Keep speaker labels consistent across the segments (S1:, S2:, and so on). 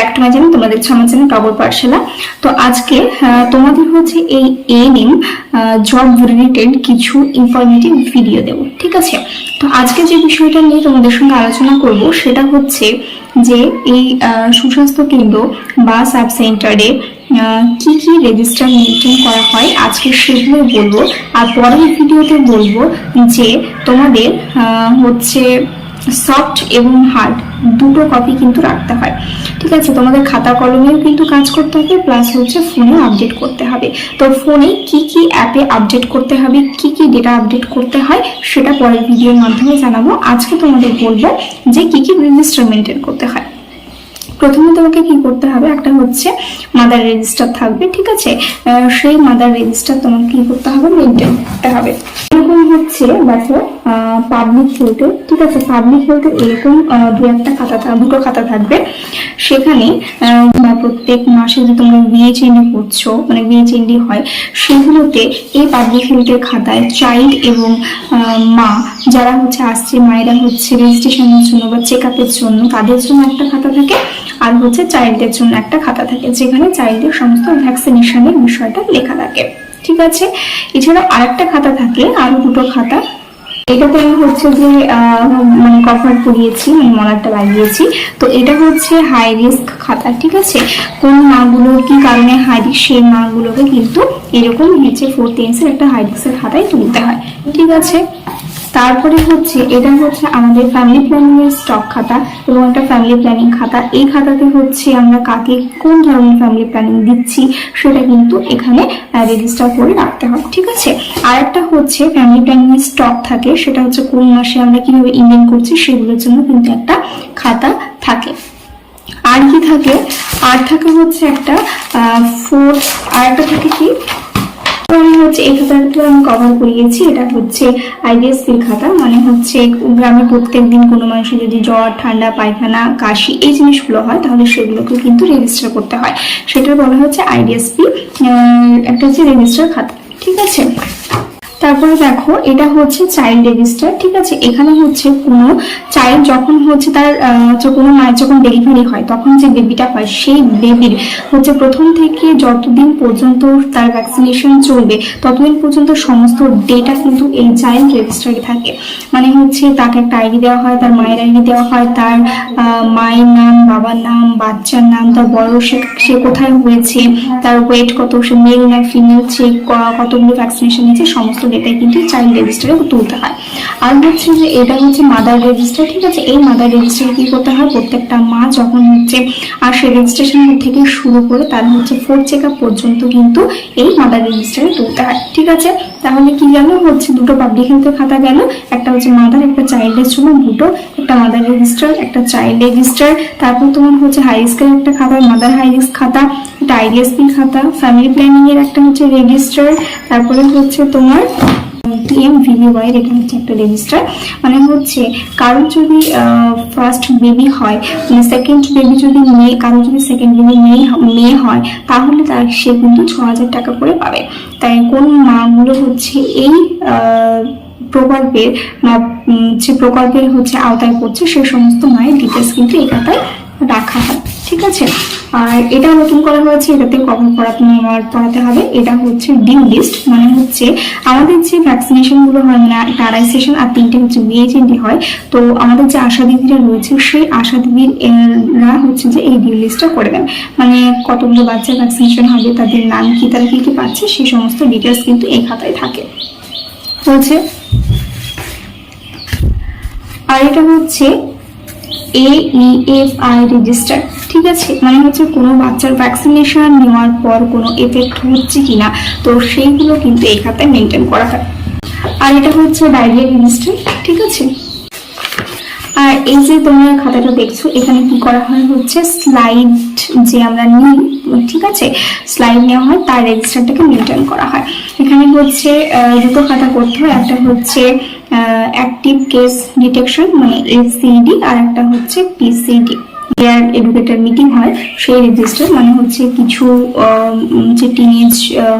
S1: Back to my channel তোমাদের আমার channel টগর পাঠশালা তো আজকে তোমাদের হচ্ছে এই এনিম জব রিলেটেড কিছু ইনফরমেটিভ ভিডিও দেবো, ঠিক আছে? তো আজকে যে বিষয়টা নিয়ে তোমাদের সঙ্গে আলোচনা করব, সেটা হচ্ছে যে এই সুস্বাস্থ্য কেন্দ্র বা সাব সেন্টারে কি কি রেজিস্টার মেনটেন করা হয়, আজকে সেগুলো বলব। আর পরের ভিডিওতে বলব যে তোমাদের হচ্ছে সফট এবং হার্ড দুটো কপি কিন্তু রাখতে হয়। ঠিক আছে, তোমাদের খাতা কলমেও কিন্তু কাজ করতে হবে প্লাস হচ্ছে ফোনে আপডেট করতে হবে। তো ফোনে কি কি অ্যাপে আপডেট করতে হবে, কি কি ডেটা আপডেট করতে হয়, সেটা পরের ভিডিওর মাধ্যমে জানাব। আজকে তোমাদের বলব যে কি কি রেজিস্টার মেনটেন করতে হয়। প্রথমে তোমাকে কি করতে হবে, একটা হচ্ছে মাদার রেজিস্টার থাকবে, ঠিক আছে? সেই মাদার রেজিস্টার তোমাকে কি করতে হবে মেনটেন করতে হবে। হচ্ছে দেখো পাবলিক হেলথে ঠিক আছে পাবলিক হেলথে এরকম দু একটা খাতা দুটো খাতা থাকবে। সেখানে প্রত্যেক মাসে যে তোমরা বিএচএনডি করছ মানে বিএচএনডি হয়, সেগুলোতে এই পাবলিক হেলথের খাতায় চাইল্ড এবং মা, যারা হচ্ছে আসছে, মায়েরা হচ্ছে রেজিস্ট্রেশনের জন্য বা চেক আপের জন্য, তাদের জন্য একটা খাতা থাকে, আর হচ্ছে চাইল্ডের জন্য একটা খাতা থাকে, যেখানে চাইল্ডের সমস্ত ভ্যাকসিনেশনের বিষয়টা লেখা থাকে। ঠিক আছে? এছাড়াও আরেকটা খাতা থাকে, আরও দুটো খাতা। এটাতে আমি হচ্ছে যে মানে কভার করিয়েছি মানে মলারটা লাগিয়েছি। তো এটা হচ্ছে হাই রিস্ক খাতা, ঠিক আছে? কোন মাগুলো কি কারণে হাই রিস্ক সেই মাগুলোকে কিন্তু এরকম হচ্ছে ফোর্থ টেন্সের একটা হাই রিস্কের খাতায় তুলতে হয়, ঠিক আছে? তারপরে হচ্ছে, এটা হচ্ছে আমাদের ফ্যামিলি প্ল্যানিং এর স্টক খাতা এবং একটা ফ্যামিলি প্ল্যানিং খাতা। এই খাতাতে হচ্ছে আমরা কাকে কোন ধরনের ফ্যামিলি প্ল্যানিং দিচ্ছি সেটা কিন্তু এখানে রেজিস্টার করে রাখতে হবে, ঠিক আছে? আর একটা হচ্ছে ফ্যামিলি প্ল্যানিং এর স্টক থাকে, সেটা হচ্ছে কোন মাসে আমরা কীভাবে ইনভেন্ট করছি সেগুলোর জন্য কিন্তু একটা খাতা থাকে। আর কি থাকে? আর থাকে হচ্ছে একটা ফোর আর একটা থাকে কি? হচ্ছে, এই খাতাটা আমি কভার করিয়েছি। এটা হচ্ছে আইডিএসপির খাতা মানে হচ্ছে গ্রামে প্রত্যেক দিন কোনো মানুষের যদি জ্বর, ঠান্ডা, পায়খানা, কাশি এই জিনিসগুলো হয়, তাহলে সেগুলোকে কিন্তু রেজিস্টার করতে হয়। সেটা বলা হচ্ছে আইডিএসপি একটা হচ্ছে রেজিস্টার খাতা, ঠিক আছে? তারপরে দেখো, এটা হচ্ছে চাইল্ড রেজিস্টার, ঠিক আছে? এখানে হচ্ছে কোনো চাইল্ড যখন হচ্ছে তার কোনো মায়ের যখন ডেলিভারি হয়, তখন যে বেবিটা হয়, সেই বেবির হচ্ছে প্রথম থেকে যতদিন পর্যন্ত তার ভ্যাকসিনেশন চলবে, ততদিন পর্যন্ত সমস্ত ডেটা কিন্তু এই চাইল্ড রেজিস্টারে থাকে। মানে হচ্ছে তাকে একটা আইডি দেওয়া হয়, তার মায়ের আইডি দেওয়া হয়, তার মায়ের নাম, বাবার নাম, বাচ্চার নাম, তার বয়স, সে কোথায় হয়েছে, তার ওয়েট কত, সে মেল না ফিমেল সে কতগুলো ভ্যাকসিনেশন নিয়েছে, সমস্ত ডেটাই কিন্তু চাইল্ড রেজিস্টারে তুলতে হয়। আর হচ্ছে যে এটা হচ্ছে মাদার রেজিস্টার ঠিক আছে? এই মাদার রেজিস্টারে কি করতে হয়? প্রত্যেকটা মা যখন হচ্ছে, আর সে রেজিস্ট্রেশন থেকে শুরু করে তার হচ্ছে ফোর্থ চেক পর্যন্ত কিন্তু এই মাদার রেজিস্টারে তুলতে হয়, ঠিক আছে? তাহলে কি গেল? হচ্ছে দুটো পাবলিক হেলথের খাতা গেল, একটা হচ্ছে মাদার একটা চাইল্ডের জন্য দুটো, একটা মাদার রেজিস্টার একটা চাইল্ড রেজিস্টার তারপর তোমার হচ্ছে হাই রিস্কের একটা খাতা মাদার হাই রিস্ক খাতা আইডিএসপি খাতা ফ্যামিলি প্ল্যানিং এর একটা হচ্ছে রেজিস্টার তারপরে হচ্ছে তোমার টিএম ভিভিওয়াই এটা হচ্ছে একটা রেজিস্টার মানে হচ্ছে, কারোর যদি ফার্স্ট বেবি হয় মানে সেকেন্ড বেবি যদি মেয়ে, কারোর যদি সেকেন্ড মেয়ে মেয়ে হয়, তাহলে তার, সে কিন্তু ছ হাজার টাকা করে পাবে। তাই কোন মাগুলো হচ্ছে এই প্রকল্পের যে প্রকল্পের হচ্ছে আওতায় পড়ছে, সে সমস্ত মায়ের ডিটেলস কিন্তু এই খাতায় রাখা হয়। ঠিক আছে? আর এটা নতুন করা হয়েছে, এটাতে কখন পড়াতে আমার পড়াতে হবে। এটা হচ্ছে ডিউ লিস্ট মানে হচ্ছে আমাদের যে ভ্যাকসিনেশনগুলো হয় মানে একটা সেশন আর তিনটে হচ্ছে বিএইচএনডি হয়, তো আমাদের যে আশা দিদিরা রয়েছে, সেই আশা দিদিরা হচ্ছে যে এই ডিউ লিস্টটা করে দেন। মানে কতগুলো বাচ্চা ভ্যাকসিনেশন হবে, তাদের নাম কি, তারা কি কি পাচ্ছে, সেই সমস্ত ডিটেলস কিন্তু এই খাতায় থাকে। হচ্ছে আর এটা হচ্ছে এইএফআই রেজিস্টার ঠিক আছে? মানে হচ্ছে কোনো বাচ্চার ভ্যাকসিনেশন নেওয়ার পর কোনো এফেক্ট হচ্ছে কিনা? তো সেইগুলো কিন্তু এই খাতায় মেনটেন করা হয়। আর এটা হচ্ছে ডায়রিয়া রেজিস্টার ঠিক আছে? আর এই যে তোমরা খাতাটা দেখছ, এখানে কি করা হয় হচ্ছে স্লাইড যে আমরা নিই, ঠিক আছে? স্লাইড নেওয়া হয়, তার রেজিস্টারটাকে মেনটেন করা হয়। এখানে হচ্ছে দুটো খাতা করতে হয়। একটা হচ্ছে অ্যাক্টিভ কেস ডিটেকশন মানে এসিডি আর একটা হচ্ছে পিসিডি এয়ার এডুকেটর মিটিং হয়, সেই রেজিস্টার মানে হচ্ছে কিছু যে টিনেজ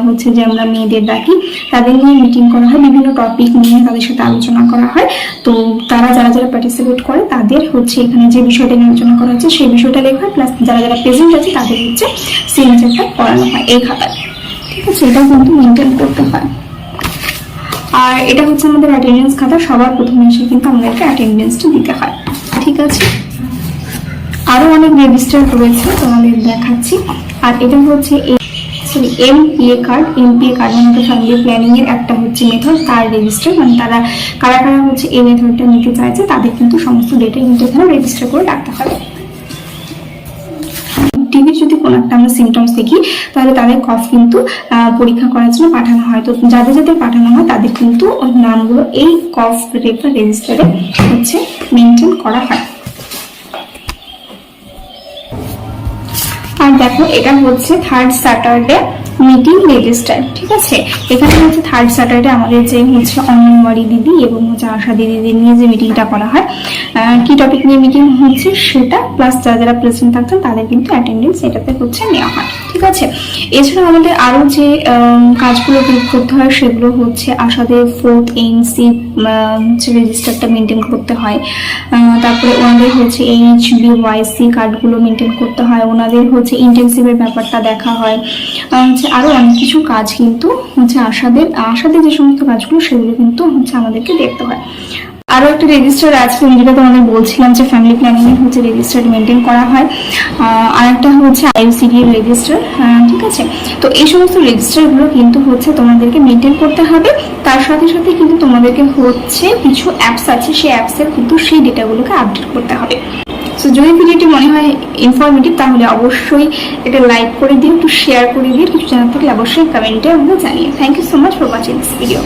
S1: হচ্ছে যে আমরা মেয়েদের ডাকি, তাদের নিয়ে মিটিং করা হয়, বিভিন্ন টপিক নিয়ে তাদের সাথে আলোচনা করা হয়। তো তারা যারা যারা পার্টিসিপেট করে, তাদের হচ্ছে এখানে যে বিষয়টা নিয়ে আলোচনা করা হচ্ছে, সেই বিষয়টা লেখা হয় প্লাস যারা যারা প্রেজেন্ট আছে, তাদের হচ্ছে সিগনেচারটা করানো হয় এই খাতায়। ঠিক আছে, এটা কিন্তু মেনটেন করতে হয়। আর এটা হচ্ছে আমাদের অ্যাটেন্ডেন্স খাতা, সবার প্রথমে এসে কিন্তু আমাদেরকে অ্যাটেন্ডেন্সটা দিতে হয়। ঠিক আছে? আরও অনেক রেজিস্টার রয়েছে, তোমাদের দেখাচ্ছি। আর এটা হচ্ছে sorry MPA card MPA card মানে ফ্যামিলি প্ল্যানিং এর একটা হচ্ছে মেথড তার রেজিস্টার মানে তারা কারা কারা হচ্ছে এই মেথডটা নিতে চাইছে, তাদের কিন্তু সমস্ত ডেটা কিন্তু এখানে রেজিস্টার করে রাখতে হবে। টিভির যদি কোনো একটা আমরা সিমটমস দেখি, তাহলে তাদের কফ কিন্তু পরীক্ষা করার জন্য পাঠানো হয়। তো যাদের যাদের পাঠানো হয়, তাদের কিন্তু ওই নামগুলো এই কফ রেফার রেজিস্টারে হচ্ছে মেনটেন করা হয়। দেখো এটা হচ্ছে থার্ড স্যাটারডে মিটিং রেজিস্টার ঠিক আছে? এখানে হচ্ছে থার্ড স্যাটারডে আমাদের যে হচ্ছে অঙ্গনওয়াড়ি দিদি এবং হচ্ছে আশা দিদিদের নিয়ে যে মিটিংটা করা হয় কি টপিক নিয়ে মিটিং হচ্ছে সেটা প্লাস যারা যারা প্রেজেন্ট থাকছেন তাদের কিন্তু অ্যাটেন্ডেন্স এটাতে হচ্ছে নেওয়া হয়, ঠিক আছে? এছাড়া আমাদের আরও যে কাজগুলো গroup করতে হয় সেগুলো হচ্ছে আশাদের ফোর্থ এনসি হচ্ছে রেজিস্টারটা মেনটেন করতে হয়। তারপরে ওনাদের হচ্ছে এইচ বি ওয়াইসি কার্ডগুলো মেনটেন করতে হয়। ওনাদের হচ্ছে ইন্টেন্সিভের ব্যাপারটা দেখা হয়। হচ্ছে আরও অনেক কিছু কাজ কিন্তু হচ্ছে আশাদের আশাদের যে সমস্ত কাজগুলো সেগুলো কিন্তু হচ্ছে আমাদেরকে দেখতে হয়। আরও একটা রেজিস্টার আছে আমি যেটা তোমাদের বলছিলাম যে ফ্যামিলি প্ল্যানিং এর হচ্ছে রেজিস্টার মেনটেন করা হয়। আর একটা হচ্ছে আইসিডি রেজিস্টার ঠিক আছে? তো এই সমস্ত রেজিস্টারগুলো কিন্তু হচ্ছে তোমাদেরকে মেনটেন করতে হবে। তার সাথে সাথে কিন্তু তোমাদেরকে হচ্ছে কিছু অ্যাপস আছে, সেই অ্যাপস এর কিন্তু সেই ডেটাগুলোকে আপডেট করতে হবে। সো যদি ভিডিওটি মনে হয় ইনফরমেটিভ তাহলে অবশ্যই এটা লাইক করে দিন একটু শেয়ার করে দিন কিছু জানার থাকলে অবশ্যই কমেন্টে আমাকে জানিয়ে thank you so much for watching this video